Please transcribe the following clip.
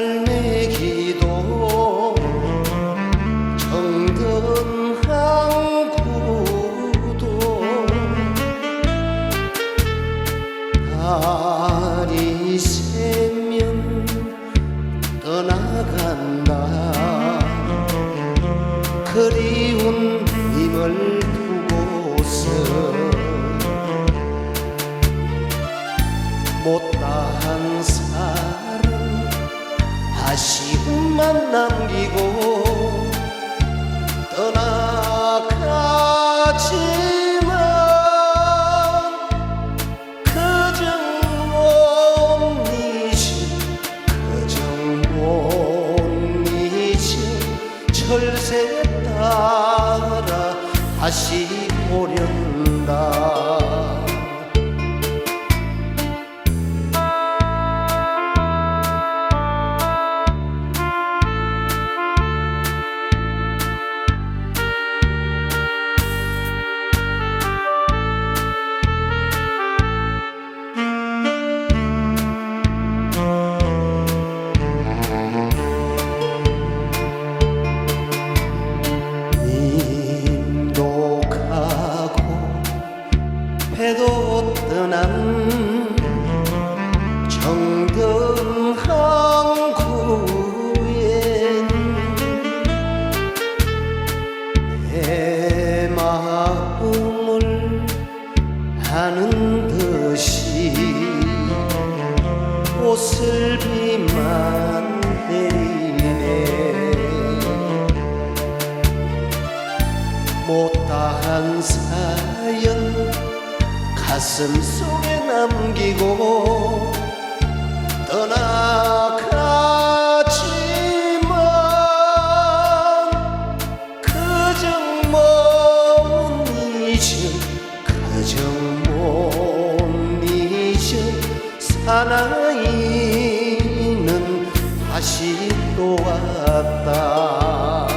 갈매기도 정든 항구도 달이 새면 떠나간다. 그리운 님을 두고서 못다한 사람 아쉬움만 남기고 떠나가지만 그정 못 잊은 그정 못 잊은 철새 따라 다시 오련다 정든 항구엔 내 마음을 아는 듯이 옷을 비만 내리네. 못다한 사연 가슴 속에 남기고 떠나가지만 그정 못 잊은 그정 못 잊은 사나이는 다시 또 왔다